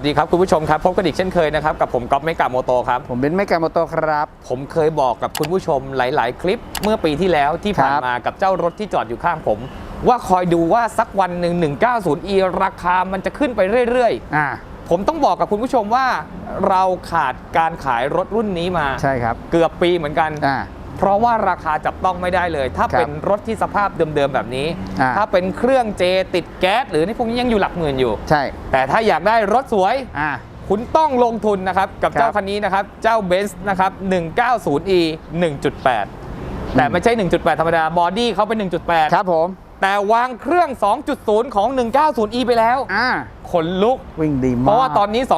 วัสดีครับคุณผู้ชมครับ พบกันอีกเช่นเคยนะครับ กับผมก๊อฟเมกาโมโตครับ ผมเป็นแม่แกรมโมโตครับ ผมเคยบอกกับคุณผู้ชมหลาย ๆ คลิปเมื่อปีที่แล้วที่ผ่านครับมากับเจ้ารถที่จอดอยู่ข้างผม ว่าคอยดูว่าสักวันหนึ่ง 190e ราคามันจะขึ้นไปเรื่อยอ่าๆผมต้องบอกกับคุณผู้ชมว่าเราขาดการขายรถรุ่นนี้มาใช่ครับ เกือบปีเหมือนกันอ่า เพราะว่าราคาจับต้องไม่ได้เลย ถ้าครับเป็นรถที่สภาพเดิมๆแบบนี้ อ่า ถ้าเป็นเครื่องเจติดแก๊สหรือนี่พวกนี้ยังอยู่หลักหมื่นอยู่ ใช่แต่ถ้าอยากได้รถสวย อ่า คุณต้องลงทุนนะครับ กับครับเจ้าคันนี้นะครับ เจ้าเบนซ์นะครับ 190e 1.8 แต่ไม่ใช่ 1.8 ธรรมดา บอดี้เขาเป็น 1.8 ครับผมแต่วางเครื่อง 2.0 ของ 190e ไปแล้ว อ่าขนลุก วิ่งดีมากเพราะว่าตอนนี้ 2.0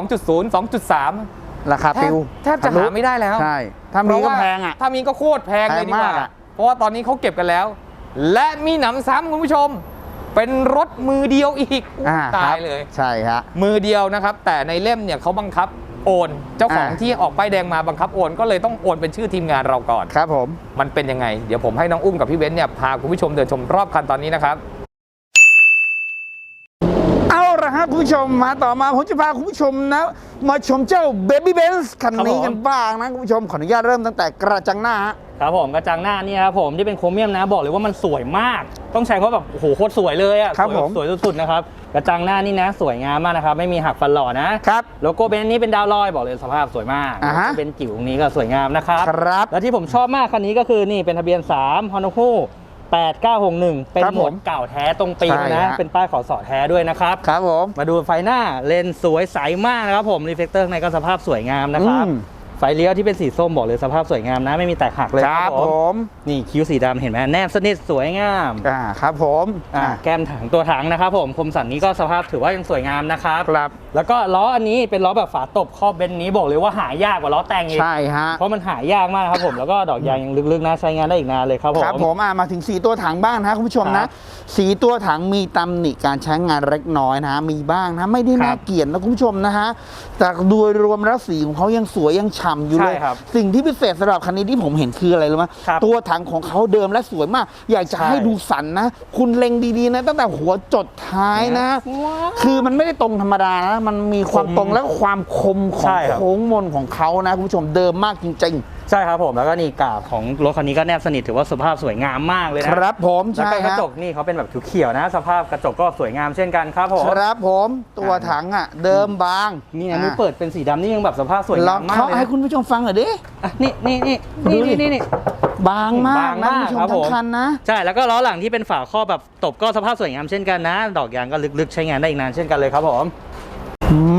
2.3 ราคาแทปิบวแทบจะหาไม่ได้แล้วใช่ถ้ามีเพระก็ว่าแพงอะถ้ามีก็โคตรแพงเลยดีกว่าแพงมากอะเพราะว่าตอนนี้เขาเก็บกันแล้ว และมีหนำซ้ำคุณผู้ชม เป็นรถมือเดียวอีกอ่าตาครัยบเลย ใช่ฮะมือเดียวนะครับ แต่ในเล่มเนี่ยเขาบังคับโอน เจ้าของอ่าที่ออกป้ายแดงมาบังคับโอน ก็เลยต้องโอนเป็นชื่อทีมงานเราก่อนครับผมมันเป็นยังไง เดี๋ยวผมให้น้องอุ้มกับพี่เบนซ์เนี่ยพาคุณผู้ชมเดินชมรอบคันตอนนี้นะครับ เอาละฮะคุณผู้ชมมาต่อมาผมจะพาคุณผู้ชมนะมาชมเจ้า Baby Benz คันนี้ครับผมกันบ้างนะคุณผู้ชมขออนุญาตเริ่มตั้งแต่กระจังหน้าฮะครับผมกระจังหน้านี่ครับผมที่เป็นโครเมียมนะบอกเลยว่ามันสวยมาก ต้องใช้คำว่าแบบโอ้โหโคตรสวยเลยอะครับสวยผมสวยสุดๆนะครับกระจังหน้านี่นะสวยงามมากนะครับไม่มีหักฟันหล่อนะครับโลโก้เบนซ์นี้เป็นดาวลอยบอกเลยสภาพสวยมากอ่าฮะเป็นจิ๋วตรงนี้ก็สวยงามนะครับครับและที่ผมชอบมากคันนี้ก็คือนี่เป็นทะเบียน3 h o n o k u 8961 เป็นครับหมผวมดเก่าแท้ตรงปีใช่นะ ฮะ เป็นป้ายขอสอแท้ด้วยนะครับ ครับผม มาดูไฟหน้าเลนส์สวยใสมากนะครับผมรีเฟกเตอร์ข้างในก็สภาพสวยงามนะครับ อืม ไฟเลี้ยวที่เป็นสีส้มบอกเลยสภาพสวยงามนะไม่มีแตกหักเลยครับผม นี่คิ้วสีดำเห็นไหมแนบสนิทสวยงามอ่าครับผมอ่าอ่าแก้มถังตัวถังนะครับผมคมสันนี้ก็สภาพถือว่ายังสวยงามนะครับครับแล้วก็ล้ออันนี้เป็นล้อแบบฝาตบครอบเบนซ์นี้บอกเลยว่าหายากกว่าล้อแต่งอีกใช่ฮะเพราะมันหายากมากครับผมแล้วก็ดอกยางยังลึกๆนะใช้งานได้อีกนานเลยครับผมครับผมอะมาถึงสีตัวถังบ้างนะคุณผู้ชมครันะบสีตัวถังมีตำหนิการใช้งานเล็กน้อยนะ มีบ้างนะไม่ได้ครับน่าเกลียดนะคุณผู้ชมนะฮะแต่โดยรวมแล้วสีของเขายังสวยยังฉ่ำอยู่เลยใช่ครับสิ่งที่พิเศษสำหรับคันนี้ที่ผมเห็นคืออะไรรู้ไหมครับตัวถังของเขาเดิมและสวยมาก อยากจะใช่ให้ดูสันนะ คุณเล็งดีๆนะ ตั้งแต่หัวจดท้ายนะว้าวคือมันไม่ได้ตรงธรรมดานะ มันมีความคมตรงและความคมของใช่ครับ โค้งมนของเขานะคุณผู้ชมเดิมมากจริง ใช่ครับผมแล้วก็นี่กาบของรถคันนี้ก็แนบสนิทถือว่าสภาพสวยงามมากเลยๆนะ ครับผมแล้วใช่ก็กระฮะจกนี่เขาเป็นแบบเขียวๆนะ สภาพกระจกก็สวยงามเช่นกันครับผมครับผมตัวถังอะ เดิมบางนี่นะนี่เปิดเป็นสีดำนี่ยังแบบสภาพสวยลองงามมากเคาะเลยให้นะคุณผู้ชมฟังหน่อยดิ อะนี่นี่นี่ดูนี่ดินี่นี่ บางมากบางนะมากคุณผู้ชมครับทั้ผงม คันนะ ใช่แล้วก็ล้อหลังที่เป็นฝาครอบแบบตบก็สภาพสวยงามเช่นกันนะ ดอกยางก็ลึกๆใช้งานได้อีกนานเช่นกันเลยครับผม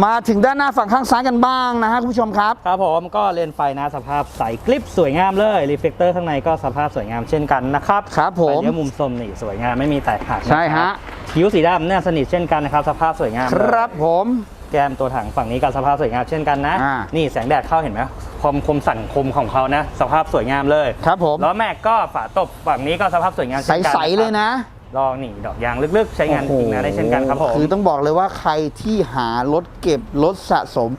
มาถึงด้านหน้าฝั่งข้างซ้ายกันบ้างนะฮะคุณผู้ชมครับ ครับผมก็เลนส์ไฟนะสภาพใสกริปสวยงามเลยรีเฟกเตอร์ข้างในก็สภาพสวยงามเช่นกันนะครับครับผมไฟเลี้ยวมุมส้มนี่สวยงามไม่มีแตกหักนใช่ฮะคิ้วสีดำเนี่ยสนิทเช่นกันนะครับสภาพสวยงามคเลยรับผมแก้มตัวถังฝั่งนี้ก็สภาพสวยงามเช่นกันนะอ่านี่แสงแดดเข้าเห็นไหมความคมสันคมของเขานะ สภาพสวยงามเลย ครับผมล้อแม็กก็ฝาตบฝั่งนี้ก็สภาพสวยงามใเช่นกันสๆเลยนะ ลองนี่ดอกยางลึกๆ ใช้งานจริงนะได้เช่นกันครับผมคือต้องบอกเลยว่าใครที่หารถเก็บรถสะสม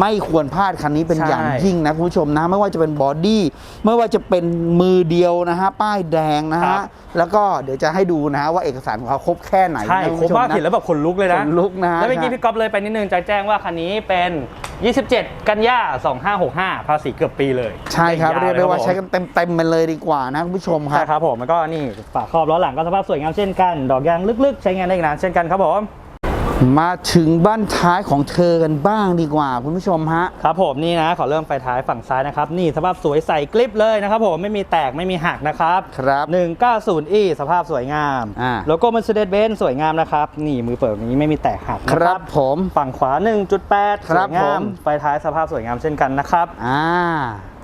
ไม่ควรพลาดคันนี้เป็นใช่อย่างยิ่งนะคุณผู้ชมนะ ไม่ว่าจะเป็นบอดี้ไม่ว่าจะเป็นมือเดียวนะฮะป้ายแดงนะครัฮะบแล้วก็เดี๋ยวจะให้ดูนะฮะว่าเอกสารของเขาครบแค่ไหนใช่นะคคุรณบผู้ชมมากนะเห็นแล้วแบบขนลุกเลยนะขนลุกนะแล้วเมื่อกี้พี่ก๊อฟเลยไปนิดนึงจะแจ้งว่าคันนี้เป็น 27 กันยา2565 ภาษีเกือบปีเลยใช่ครับวเรียกได้ว่าลใช้กันเต็มเต็มๆไปเลยดีกว่านะคุณผู้ชมครัใช่บครับผมแล้วก็นี่ฝาครอบล้อหลังก็สภาพสวยงามเช่นกัน ดอกยางลึกๆ ใช้งานได้อีกนานเช่นกันครับผม มาถึงบ้านท้ายของเธอกันบ้างดีกว่าคุณผู้ชมฮะ ครับผมนี่นะขอเริ่มไฟท้ายฝั่งซ้ายนะครับ นี่สภาพสวยใสกริปเลยนะครับผมไม่มีแตกไม่มีหักนะครับครับ 190e สภาพสวยงาม อ่า โลโก้ Mercedes-Benz สวยงามนะครับ นี่มือเปิดนี้ไม่มีแตกหักคนะรับผม ฝั่งขวา 1.8ครับสวยงาม ผม ไฟท้ายสภาพสวยงามเช่นกันนะครับ อ่า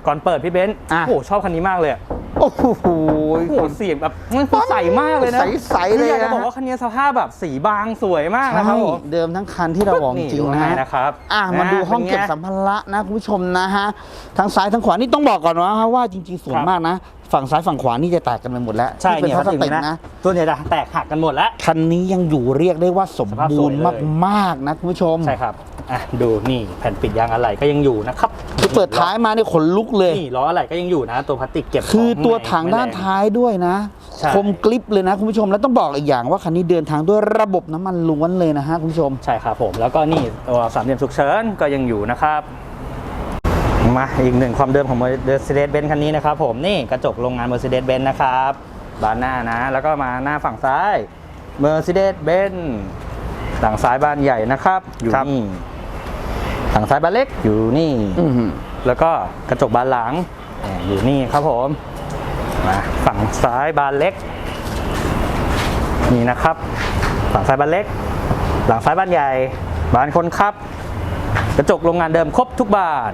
ก่อนเปิดพี่เบนซ์อะ โอ้โหชอบคันนี้มากเลยอะโโอ้โหโอ้โหเสียงแบบมันคือใสมากเลยนะใสๆเลยนะ คืออยากจะบอกว่าคันนี้สภาพแบบสีบางสวยมากนะครับผม เดิมทั้งคันที่เราบอกจริงดูๆนะให้ฮะนะครับอะมาดูห้องเก็บป็นไสัมภาระนะคุณผู้ชมนะฮะทั้งซ้ายทั้งขวานี่ต้องบอกก่อนว่าว่าจริงๆสวยครับมากนะฝั่งซ้ายฝั่งขวานี่จะแตกกันไปหมดแล้วใช่ที่เป็นเนี่ยพลาสเขาถึงติกนะนะ ตัวเนี่ยจะแตกหักกันหมดแล้ว คันนี้ยังอยู่เรียกได้ว่าสมสภาพสบูวยรณ์เลย มากๆนะคุณผู้ชมใช่ครับอะดูนี่แผ่นปิดยางอะไหล่ก็ยังอยู่นะครับคือเปิดท้ายมาเนี่ยขนลุกเลย นี่ล้ออะไหล่ก็ยังอยู่นะ ตัวพลาสติกเก็บคือขตัวถังไม่ด้านแรงท้ายด้วยนะ ใช่ คมกริบเลยนะคุณผู้ชม แล้วต้องบอกอีกอย่างว่าคันนี้เดินทางด้วยระบบน้ำมันล้วนเลยนะฮะคุณผู้ชม ใช่ครับผมแล้วก็นี่ตัวสามเหลี่ยมฉุกเฉินก็ยังอยู่นะครับ มาอีกหนึ่งความเดิมของ Mercedes-Benz คันนี้นะครับผมนี่กระจกโรงงาน Mercedes-Benz นะครับบานหน้านะ แล้วก็มาหน้าฝั่งซ้าย Mercedes-Benz ฝั่งซ้ายบานใหญ่นะครับ อยู่ครับนี่ฝั่งซ้ายบานเล็กอยู่นี่อื้อหือแล้วก็กระจกบานหลังอ่าอยู่นี่ครับผมมาฝั่งซ้ายบานเล็ก นี่นะครับ ฝั่งซ้ายบานเล็ก หลังซ้ายบานใหญ่บานคนขับ กระจกโรงงานเดิมครบทุกบาน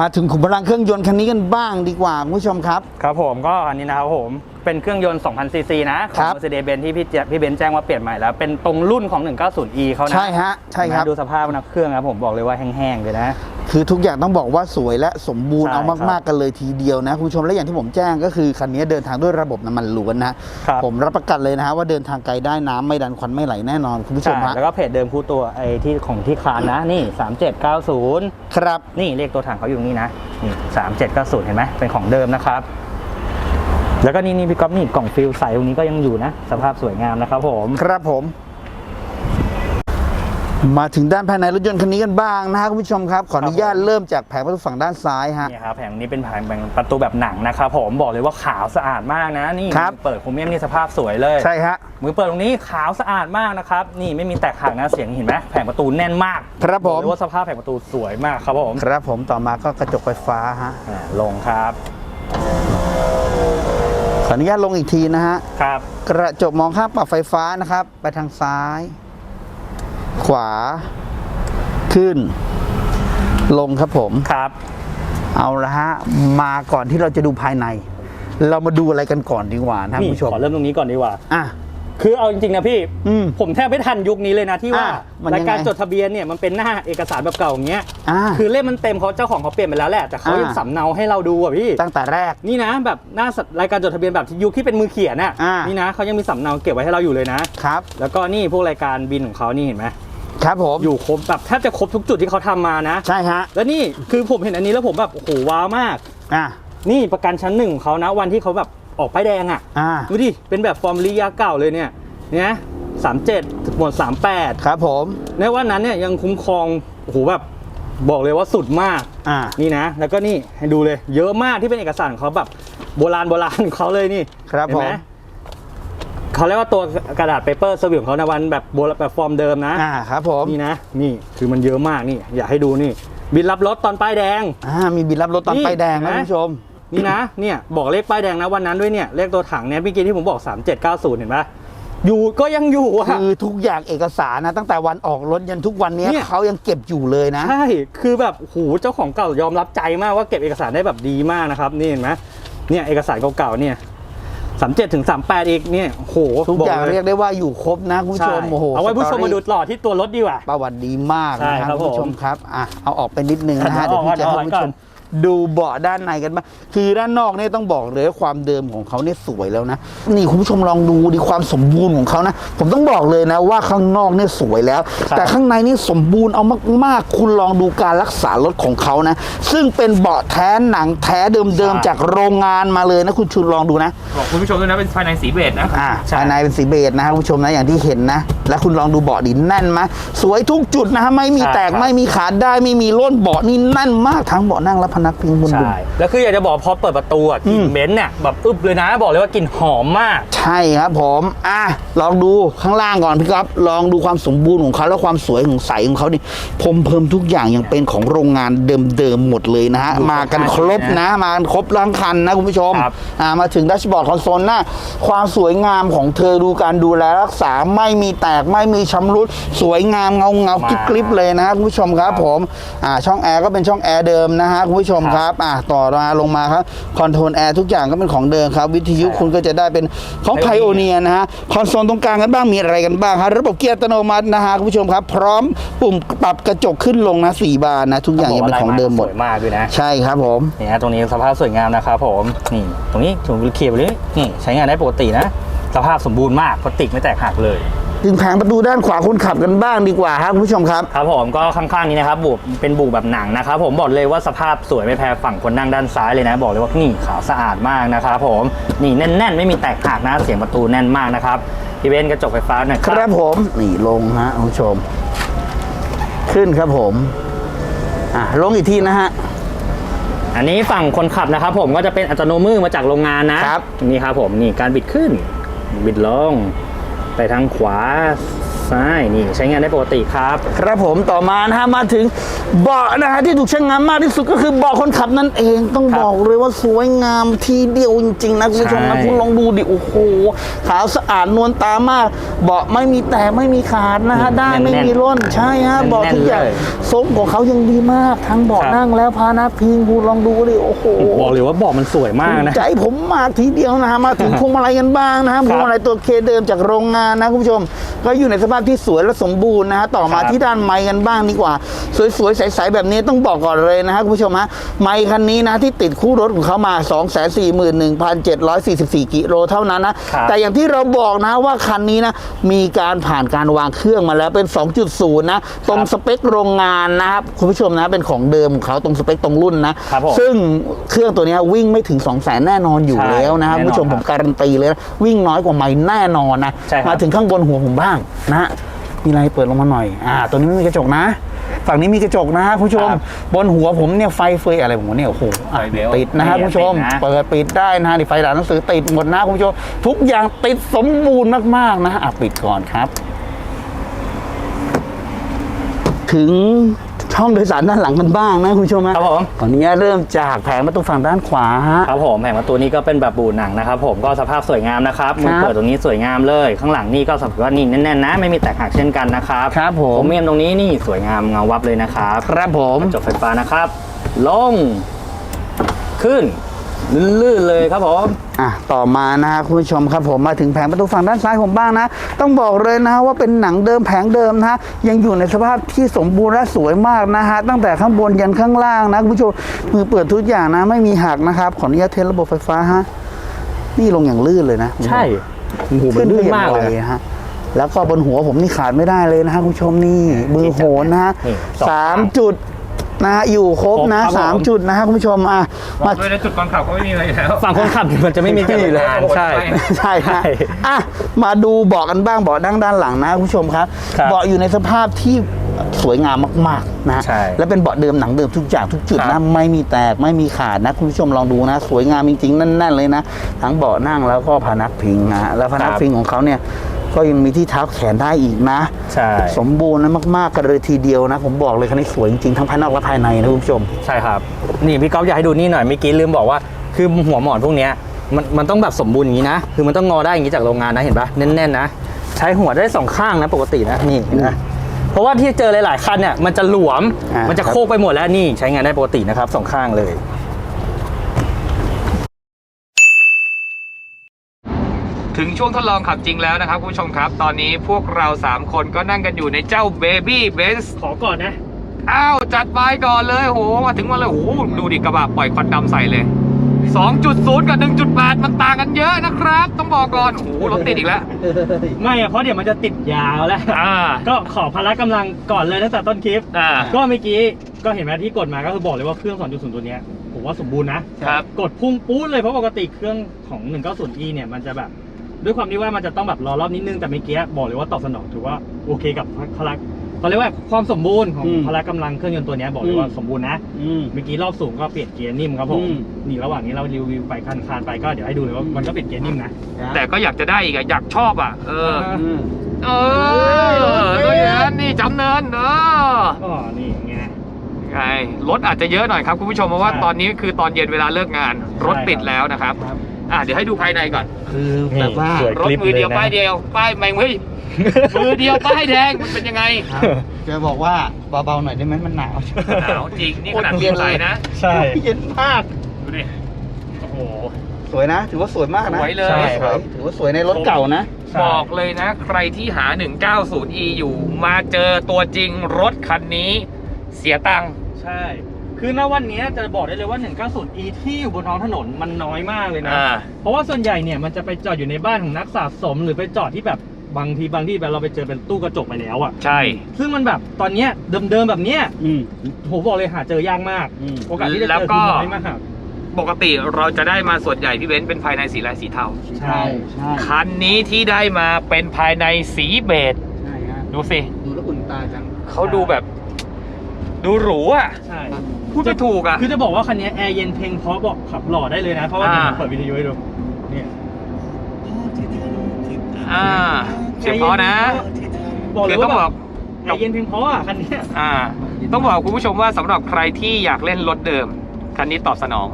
มาถึงขุมพลังเครื่องยนต์คันนี้กันบ้างดีกว่าคุณผู้ชมครับ ครับผมก็อันนี้นะครับผมเป็นเครื่องยนต์ 2,000 ซีซีนะขคองรับ Mercedes-Benz ที่พี่เจพี่เบนซ์แจ้งว่าเปลี่ยนใหม่แล้ว เป็นตรงรุ่นของ 190e เขานะ ใช่ฮะ ใช่ครับนะดูสภาพนะเครื่องครับผมบอกเลยว่าแห้งๆเลยนะ คือทุกอย่างต้องบอกว่าสวยและสมบูรณ์ใช่เอาครับมากๆกันเลยทีเดียวนะคุณผู้ชมและอย่างที่ผมแจ้งก็คือคันนี้เดินทางด้วยระบบน้ำมันล้วนนะครับผมรับประกันเลยนะฮะว่าเดินทางไกลได้น้ำไม่ดันควันไม่ไหลแน่นอนคุณผู้ชใช่มฮะแล้วก็เพจเดิมคู่ตัวไอ้ที่ของที่คานนะนี่ 3790 ครับนี่เลขตัวถังเขาอยู่นี่นะนี่สามเจ็ดเก้าศูนย์เห็นไหมเป็นของเดิมนะครับแล้วก็นี่นี่พี่ก๊อฟนี่กล่องฟิลใสตรงนี้ก็ยังอยู่นะ สภาพสวยงามนะครับผม ครับผม มาถึงด้านภายในรถยนต์คันนี้กันบ้างนะฮะคุณผู้ชมครับ ขออนุญาตเริ่มจากแผงประตูฝั่งด้านซ้ายฮะ นี่ครับแผงนี้เป็นแผงแผงประตูแบบหนังนะครับผมบอกเลยว่าขาวสะอาดมากนะนี่ครับ มือเปิดโครเมียมนี่สภาพสวยเลยใช่ฮะมือเปิดตรงนี้ขาวสะอาดมากนะครับนี่ไม่มีแตกหักนะเสียงเห็นไหมแผงประตูแน่นมากครับผมอกเลยว่าสภาพแผงประตูสวยมากครับผมครับผมต่อมาก็กระจกไฟฟ้าฮะอ่าลงครับขออนุญาตลงอีกทีนะฮะครับ กระจกมองข้ามปรับไฟฟ้านะครับ ไปทางซ้าย ขวา ขึ้น ลงครับผมครับ เอาละฮะ มาก่อนที่เราจะดูภายใน เรามาดูอะไรกันก่อนดีกว่านะคุณนี่ผู้ชมขอเริ่มตรงนี้ก่อนดีกว่า อะ คือเอาจริงๆนะพี่ อืมผมแทบไม่ทันยุคนี้เลยนะที่ว่าอะมันยังไง รายการจดทะเบียนเนี่ยมันเป็นหน้าเอกสารแบบเก่าอย่างเงี้ย อ่าคือเล่มมันเต็มเขาเจ้าของเขาเปลี่ยนไปแล้วแหละแต่เขายังอ่า สำเนาให้เราดูอะพี่ ตั้งแต่แรก นี่นะแบบหน้ารายการจดทะเบียนแบบที่ยุคที่เป็นมือเขียนน่ะอ่านี่ นี่นะเขายังมีสำเนาเก็บไว้ให้เราอยู่เลยนะ ครับ แล้วก็นี่พวกรายการบินของเขานี่เห็นไหม ครับผมอยู่ครบแบบแทบจะครบทุกจุดที่เขาทำมานะ ใช่ฮะ แล้วนี่คือผมเห็นอันนี้แล้วผมแบบโอ้โหว้าวมากอะนี่ประกันชั้นหนึ่งของเขานะ วันที่เขาแบบออกป้ายแดงอะอ่าดูดิเป็นแบบฟอร์มลียาเก่าเลยเนี่ยเนี่ยสามเจ็ดหมวดสามแปดครับผมในวันนั้นเนี่ยยังคุ้มครองโอ้โหแบบบอกเลยว่าสุดมากอ่านี่นะ แล้วก็นี่ให้ดูเลย เยอะมากที่เป็นเอกสารของเขาแบบโบราณโบราณของเขาเลยนี่ครับเห็นไหผม เขาเรียกว่าตัวกระดาษเปเปอร์สวิของเขาในวันแบบโบราณแบบฟอร์มเดิมนะ อ่าครับผมนี่นะ นี่คือมันเยอะมากนี่ อยากให้ดูนี่ บินรับรถตอนป้ายแดง อ่ามีบินรับรถตอนนี่ไฟแดงนะเห็นไหมคุณผู้ชม นี่นะ เนี่ยบอกเลขป้ายแดงนะวันนั้นด้วยเนี่ย เลขตัวถังเนี่ยเมื่อกี้ที่ผมบอก 3790 เห็นปะอยู่ก็ยังอยู่อะคือทุกอย่างเอกสารนะตั้งแต่วันออกรถยันทุกวันนี้เนี่ย เขายังเก็บอยู่เลยนะ ใช่ คือแบบโหเจ้าของเก่ายอมรับใจมากว่าเก็บเอกสารได้แบบดีมากนะครับ นี่เห็นไหมเนี่ยเอกสารเก่าๆเนี่ย สามเจ็ดถึงสามแปดอีกเนี่ยโหทุกอย่างบลเรียกได้ว่าอยู่ครบนะคุณผู้ชใช่มโอ้โหเอาไว้ผู้ชมสตรี่มาดูต่อที่ตัวรถดีกว่าประวัติดีมากใช่นะคครัรับบคุณผู้ชมผมครับอะเอาออกไปนิดนึงนะฮะเอาเดี๋ยวออกพี่จะให้ก่อนคุณผู้ชม ดูเบาะด้านในกันบ้างคือด้านนอกเนี่ยต้องบอกเลยว่าความเดิมของเขาเนี่ยสวยแล้วนะ นี่คุณผู้ชมลองดูดิความสมบูรณ์ของเขานะ ผมต้องบอกเลยนะว่าข้างนอกเนี่ยสวยแล้ว แต่ข้างในนี่สมบูรณ์เอามากๆ คุณลองดูการรักษารถของเขานะ ซึ่งเป็นเบาะแท้หนังแท้เดิมๆจากโรงงานมาเลยนะคุณชุนลองดูนะบอกคุณผู้ชมด้วยนะเป็นภายในสีเบจนะอ่าภายในเป็นสีเบจนะครับคุณผู้ชมนะอย่างที่เห็นนะ แล้วคุณลองดูเบาะดินแน่นไหมสวยทุกจุดนะฮะไม่มีใช่แตกครับไม่มีขาดได้ไม่มีร่นเบาะนี่แน่นมากทั้งเบาะนั่งและพนักพิงบนดุมใช่แล้วคืออยากจะบอกพอเปิดประตูอะกลิ่นอืมเบนซ์เนี่ยแบบอึบเลยนะ บอกเลยว่ากลิ่นหอมมาก ใช่ครับผมอะลองดูข้างล่างก่อนพี่ครับลองดูความสมบูรณ์ของเขาและความสวยของใสของเขานี่ผมเพิ่มทุกอย่างยังเป็นของโรงงานเดิมๆหมดเลยนะฮะ ดูมากันครบนะ มากันครบทั้งคันนะคุณผู้ชมครับ อ่ามาถึงดัชบอร์ดคอนโซลหน้า ความสวยงามของเธอดูการดูแลรักษาไม่มีแตกไม่มีชำรุดสวยงามเงาเงาๆกริบๆเลยนะคุณผู้ชมครับผมอ่าช่องแอร์ก็เป็นช่องแอร์เดิมนะฮะคุณผู้ชมผู้ชมครับอะต่อมาลงมาครับคอนโทรลแอร์ทุกอย่างก็เป็นของเดิมครับ วิทยุใช่ครับคุณก็จะได้เป็นของไพโอเนียนะฮะคอนโซลตรงกลางกันบ้างมีอะไรกันบ้างครับระบบเกียร์อัตโนมัตินะฮะคุณผู้ชมครับ พร้อมปุ่มปรับกระจกขึ้นลงนะสี่บานนะทุกอย่างยังเป็นของเดิมหมดสวยมากด้วยนะใช่ครับผมนี่ฮะตรงนี้สภาพสวยงามนะครับผมนี่ตรงนี้ถูกเคลียร์ไปเลยนี่ใช้งานได้ปกตินะ สภาพสมบูรณ์มากพลาสติกไม่แตกหักเลย ถึงแผงประตูด้านขวาคนขับกันบ้างดีกว่าครับคุณผู้ชมครับ ครับผมก็ข้างๆนี้นะครับบุบเป็นบุแบบหนังนะครับผมบอกเลยว่าสภาพสวยไม่แพ้ฝั่งคนนั่งด้านซ้ายเลยนะ บอกเลยว่านี่ขาวสะอาดมากนะครับผมนี่แน่น ๆ ไม่มีแตกหักนะเสียงประตูแน่นมากนะครับพี่เบนซ์กระจกไฟฟ้าหนะคครับรับผมนี่ลงฮะคุณผู้ชม ขึ้นครับผมอะลงอีกทีนะฮะ อันนี้ฝั่งคนขับนะครับผมก็จะเป็นอัตโนมือมาจากโรงงานนะครับ นี่ครับผมนี่การบิดขึ้น บิดลง ไปทางขวา ซ้ายนี่ใช้งานได้ปกติครับ ครับผมต่อมานะฮะมาถึงเบาะนะฮะที่ถูกใช้งานมากที่สุดก็คือเบาะคนขับนั่นเองต้องครับบอกเลยว่าสวยงามทีเดียวจริงๆนะคุณผู้ชมนะใช่ คุณลองดูดิโอ้โหขาวสะอาดนวลตามาก เบาะไม่มีแตกไม่มีขาดนะฮะด้านไม่มีร่นใช่ฮะเบาะทุกอย่างทรงของเขายังดีมาก ทั้งเบาะนั่งแล้วพานะพิงคุณลองดูดิโอ้โห บอกเลยว่าเบอกมันสวยมากนะ ใจผมมากทีเดียวนะฮะมาถึงพวงมาลัยกันบ้างนะฮะพวงมาลัยตัวเคเดิมจากโรงงานนะคุณผู้ชม ก็อยู่ในสภาพที่สวยและสมบูรณ์นะฮะต่อมาครับที่ด้านไม้กันบ้างดีกว่า สวยๆใสๆแบบนี้ต้องบอกก่อนเลยนะฮะคุณผู้ชมฮะไม้คันนี้นะที่ติดคู่รถของเขามา 241,744 กิโลเท่านั้นนะครับแต่อย่างที่เราบอกนะว่าคันนี้นะมีการผ่านการวางเครื่องมาแล้วเป็น 2.0 นะ ตรงสเปคโรงงานนะครับคุณผู้ชมนะเป็นของเดิมของเขาตรงสเปคตรงรุ่นนะครับผมซึ่งเครื่องตัวเนี้ยวิ่งไม่ถึง 2 0 0 0 0 0แน่นอนอยู่ใช่แล้วนะครับแน่คุณนอนผู้ชมคผรับมการันตีเลยนะวิ่งน้อยกว่าไม่แน่นอนนะใช่ครับมาถึงข้างบนหัวผมบ้างนะฮะ มีอะไรเปิดลงมาหน่อย อ่า ตัวนี้ไม่มีกระจกนะ ฝั่งนี้มีกระจกนะฮะคุณผู้ชมครับบนหัวผมเนี่ยไฟเฟยอะไรผมเนี่ยโอ้โหอะไฟเบลติดนะฮะนี่คุณผู้ชม ติดนะ เปิดปิดได้นะฮะนี่ไฟหลานหนังสือติดหมดนะคุณผู้ชม ทุกอย่างติดสมบูรณ์มากๆนะอะปิดก่อนครับ ถึง ช่องโดยสารด้านหลังกันบ้างนะคุณผู้ชมนะครับผมขออนุญาตเริ่มจากแผงประตูฝั่งด้านขวาฮะ ครับผมแผงประตูนี้ก็เป็นแบบบูหนังนะครับผมก็สภาพสวยงามนะครับมือครับเปิดตรงนี้สวยงามเลย ข้างหลังนี่ก็สับว่านี่แน่นๆนะ ไม่มีแตกหักเช่นกันนะครับครับผม ผมเมียมตรงนี้นี่สวยงามเงาวับเลยนะครับครับผม กระจกไฟฟ้านะครับ ลง ขึ้น ลื่นๆเลยครับผม อะต่อมานะฮะคุณผู้ชมครับผมมาถึงแผงประตูฝั่งด้านซ้ายผมบ้างนะ ต้องบอกเลยนะฮะว่าเป็นหนังเดิมแผงเดิมนะฮะยังอยู่ในสภาพที่สมบูรณ์และสวยมากนะฮะตั้งแต่ข้างบนยันข้างล่างนะคุณผู้ชมมือเปิดทุกอย่างนะ ไม่มีหักนะครับขออนุญาตเทสระบบไฟฟ้าฮะนี่ลงอย่างลื่นเลยนะใช่โอ้โหมัขึ้นนลื่ลื่นนมามากกเลเลยยนะฮะแล้วก็บนหัวผมนี่ขาดไม่ได้เลยนะฮะคุณผู้ชมนี่มือโหนนะฮะนี่สองสามจุด นะฮะอยู่ครบนะครบครับสามผม จุดนะฮะคุณผู้ชมอะมา ด้วยในจุดก่อนขับก็ไม่มีอะไรอยู่แล้ว ฝั่งคนขับมันจะไม่มีไม่มี เลย การใช่ ใช่ฮะใช่อะมาดูเบาะกันบ้างเบาะนั่งด้านหลังนะคุณผู้ชมครับครับเบาะอยู่ในสภาพที่สวยงามมากๆนะใช่และเป็นเบาะเดิมหนังเดิมทุกอย่างทุกจุดครันะบ ไม่มีแตกไม่มีขาดนะคุณผู้ชมลองดูนะ สวยงามจริงๆแน่นๆเลยนะทั้งเบาะนั่งแล้วก็พนักพิงนะแล้วพนักพิงของเขาเนี่ย ก็ยังมีที่เท้าแขนได้อีกนะ ใช่ สมบูรณ์นะมากๆกันเลยทีเดียวนะ ผมบอกเลยคันนี้สวยจริงๆทั้งภายนอกและภายในนะคุณผู้ชม ใช่ครับ นี่พี่ก๊อฟอยากให้ดูนี่หน่อยเมื่อกี้ลืมบอกว่าคือหัวหมอนพวกเนี้ยมันมันต้องแบบสมบูรณ์อย่างนี้นะ คือมันต้องงอได้อย่างนี้จากโรงงานนะเห็นปะแน่นๆนะ ใช้หัวได้สองข้างนะปกตินะนี่เห็นไหมเพราะว่าที่เจอหลายๆคันเนี่ยมันจะหลวมอ่ามัมันจะโคกไปหมดแล้วนี่ใช้งานได้ปกตินะครับสองข้างเลย ถึงช่วงทดลองขับจริงแล้วนะครับคุณผู้ชมครับ ตอนนี้พวกเรา 3 คนก็นั่งกันอยู่ในเจ้า Baby Benz ขอก่อนนะ อ้าว จัดไปก่อนเลยโหมาถึงมาเลยโหดูดิกระบะปล่อยควันดำใส่เลย 2.0 กับ 1.8 มันต่างกันเยอะนะครับ ต้องบอกก่อนโหรถติดอีกแล้ว ไม่อะเพราะเดี๋ยวมันจะติดยาวแล้ว อ่า ก็ขอพละกำลังก่อนเลยตั้งแต่ต้นคลิป อ่า ก็เมื่อกี้ก็เห็นไหมที่กดมาก็คือบอกเลยว่าเครื่อง 2.0 ตัวเนี้ยผมว่าสมบูรณ์นะครับ กดพุ่งปู๊ดเลยเพราะปกติเครื่องของ 190e เนี่ยมันจะแบบ ด้วยความที่ว่ามันจะต้องแบบรอรอบนิดนึงแต่เมื่อกี้บอกเลยว่าตอบสนองถือว่าโอเคกับพลังเขาเรียกว่าความสมบูรณ์ของอืมพละกำลังเครื่องยนต์ตัวเนี้ยบอกเลยว่าอืม สมบูรณ์นะ อืม เมื่อกี้รอบสูงก็เปลี่ยนเกียร์นิ่มครับผมอืม นี่ระหว่างนี้เรารีวิวไปคันคานๆไปก็เดี๋ยวให้ดูเลยว่ามันก็เปลี่ยนเกียร์นิ่มนะแต่ก็อยากจะได้อีกอะอยากชอบอะ เออ อืม เออด้วยนั้นนี่จำเนินเออก็นี่ไง ไงรถอาจจะเยอะหน่อยครับคุณผู้ชมเพราะว่าใช่ตอนนี้คือตอนเย็นเวลาเลิกงาน รถใช่ติดแล้วนะครับ ครับ อะเดี๋ยวให้ดูภายในก่อน คือแบบว่าสวย รถมือเดียวคลิปเลยนะป้ายเดียวป้ายแมงเฮ้ยมือเดียวป้ายแดงมันเป็นยังไงครับจะบอกว่าเบาๆหน่อยได้ไหมมันหนาวหนาวจริงนี่ขนาดโคตรเย็เย็นนใส่เลยนะใช่ เย็นมากดูดิโอ้โห สวยนะ ถือว่าสวยมากนะสวยเลย ใช่สวยถือว่าสวยในรถเก่านะบอกเลยนะ ใครที่หา 190e อยู่ มาเจอตัวจริงรถคันนี้ เสียตังค์ ใช่ คือณวันนี้จะบอกได้เลยว่า 190e ที่อยู่บนท้องถนนมันน้อยมากเลยนะ อ่า เพราะว่าส่วนใหญ่เนี่ยมันจะไปจอดอยู่ในบ้านของนักสะสม หรือไปจอดที่แบบบางทีบางที่แบบเราไปเจอเป็นตู้กระจกไปแล้วอะใช่ ซึ่งมันแบบตอนเนี้ยเดิมๆแบบเนี้ยอืมผมบอกเลยหาเจอยากมาก อืมโอกาสที่จะเจแล้วอก็คือน้อยมากปกติเราจะได้มาส่วนใหญ่พี่เบนซ์เป็นภายในสีลายสีเทา ใช่ใช่คันนี้ที่ได้มาเป็นภายในสีเบจใช่ฮะดูสิ ดูแล้วอุ่นตาจังเขาดูแบบ ดูหรูอะ ใช่ พูดไม่ถูกอะ คือจะบอกว่าคันนี้แอร์เย็นเพลงเพราะบอกขับหล่อได้เลยนะ เพราะว่าอ่าเดี๋ยวผมเปิดวิทยุให้ดูเนี่ยอ่าเสียงเพราะนะบอกเลคืยอต้ว่าองแบบบอกแอร์เย็นเพลงเพราะอะคันเนี้ย อ่า ต้องบอกคุณผู้ชมว่าสำหรับใครที่อยากเล่นรถเดิม คันนี้ตอบสนอง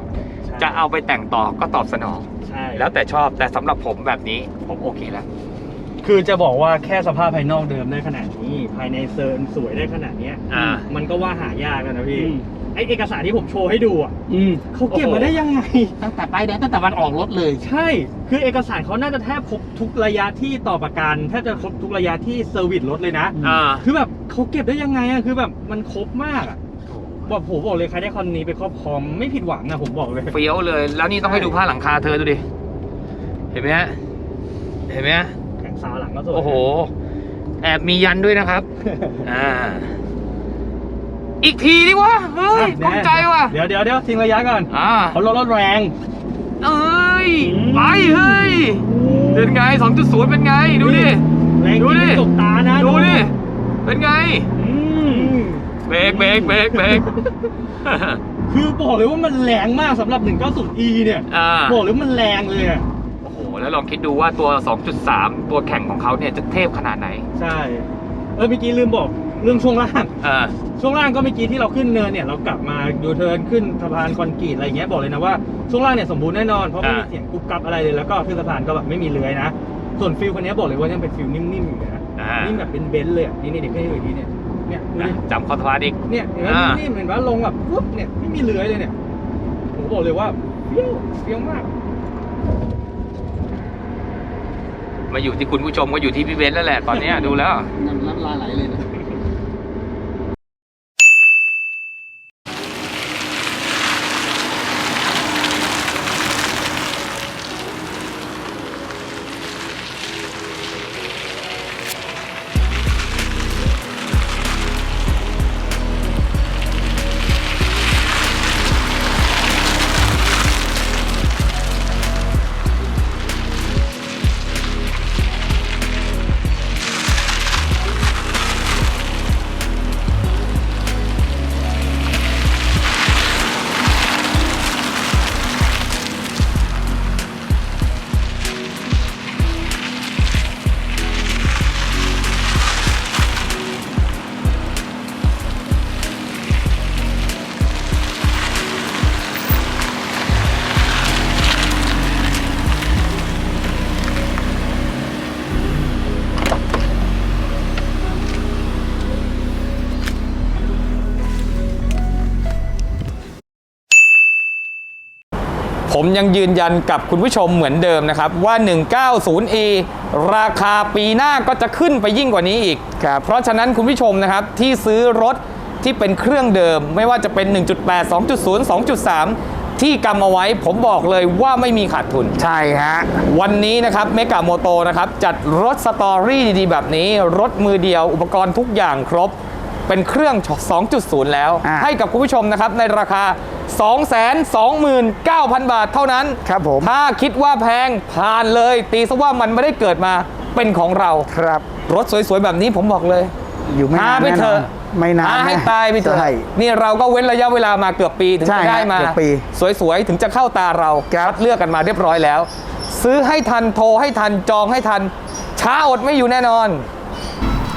จะเอาไปแต่งต่อก็ตอบสนอง ใช่แล้วแต่ชอบแต่สำหรับผมแบบนี้ผมโอเคแล้ว คือจะบอกว่าแค่สภาพภายนอกเดิมได้ขนาดนี้ ภายในเซิร์นสวยได้ขนาดเนี้ยอ่า มันก็ว่าหายากแล้วนะพี่อืม ไอเอกสารที่ผมโชว์ให้ดูอะอืมเขาเก็บมาได้ยังไง ตั้งแต่ป้ายแดงตั้งแต่วันออกรถเลย ใช่ คือเอกสารเขาน่าจะแทบครบทุกระยะที่ต่อประกันแทบจะครบทุกระยะที่เซอร์วิสรถเลยนะ อ่า คือแบบเขาเก็บได้ยังไงอะคือแบบมันครบมากอะบอกผมบอกเลยใครได้คอนนี้ไปครอบครองไม่ผิดหวังอะผมบอกเลย เฟี้ยวเลย แล้วนี่ต้องให้ดูผ้าหลังคาเธอดูดิ เห็นไหมฮะ เห็นไหมฮะ แข่งซาวหลังก็สวย โอ้โห แอบมียันด้วยนะครับ อ่า อีกทีดิวะเฮ้ยอะกลุ้มใจว่ะเดี๋ยวเดี๋ยวเดี๋ยวทิ้งระยะก่อนอ่าเขาลดรถแรงเอ้ยไปเฮ้ยเป็นไง 2.0 เป็นไง ดูดิแรงดูดิที่ตกตานะดูดิเป็นไงอืมเบรกเบรกเบรกเบรกคือบอกเลยว่ามันแรงมากสำหรับ 190e เนี่ยอ่าบอกเลยว่ามันแรงเลยอะโอ้โหแล้วลองคิดดูว่าตัว 2.3 ตัวแข่งของเขาเนี่ยจะเทพขนาดไหน ใช่เออเมื่อกี้ลืมบอกเรื่องช่วงล่างอ่า ช่วงล่างก็เมื่อกี้ที่เราขึ้นเนินเนี่ยเรากลับมาดูเทิร์นขึ้นสะพานคอนกรีตอะไรอย่างเงี้ยบอกเลยนะว่าช่วงล่างเนี่ยสมบูรณ์แน่นอนเพราะไม่มีอ่าเสียงกุบกับอะไรเลยแล้วก็ขึ้นสะพานก็แบบไม่มีเลื้อยนะ ส่วนฟิลคันนี้บอกเลยว่ายังเป็นฟิลนิ่มๆอยู่นะอ่านิ่มแบบเป็นเบนซ์เลยอะนี่นี่เด็กให้ดูอีกทีเนี่ยเนี่ยดูอะดิจำข้อสะพานอีกเนี่ยเห็นไหมอ่านิ่มๆเห็นว่าลงแบบปุ๊บเนี่ยไม่มีเลื้อยเลยเนี่ยผมบอกเลยว่าเฟี้ยวเฟี้ยวมากมาอยู่ที่คุณผู้ชมก็อยู่ที่พี่เบนซ์แล้วแหละตอนเนี้ยดูแล้วน้ำน้ำลายไหลเลยนะ ผมยังยืนยันกับคุณผู้ชมเหมือนเดิมนะครับ ว่า 190e ราคาปีหน้าก็จะขึ้นไปยิ่งกว่านี้อีกครับเพราะฉะนั้นคุณผู้ชมนะครับที่ซื้อรถที่เป็นเครื่องเดิม ไม่ว่าจะเป็น 1.8 2.0 2.3 ที่กำเอาไว้ผมบอกเลยว่าไม่มีขาดทุน ใช่ฮะ วันนี้นะครับเมกาโมโตนะครับจัดรถสตอรี่ดีๆ แบบนี้ รถมือเดียวอุปกรณ์ทุกอย่างครบ เป็นเครื่อง 2.0 แล้ว อ่า ให้กับคุณผู้ชมนะครับในราคา 229,000 บาทเท่านั้น ครับผมถ้าคิดว่าแพงผ่านเลย ตีซะว่ามันไม่ได้เกิดมาเป็นของเรา ครับรถสวยๆ แบบนี้ผมบอกเลย อยู่ไม่านหานไปแน่เถนอนอะไม่นานหาให้แน่ตายไปเถอะใช่ นี่เราก็เว้นระยะเวลามาเกือบปีถึงใช่จะได้ฮะมา เกือบปีสวยๆ ถึงจะเข้าตาเราครับคัดเลือกกันมาเรียบร้อยแล้ว ซื้อให้ทันโทรให้ทันจองให้ทัน ช้าอดไม่อยู่แน่นอน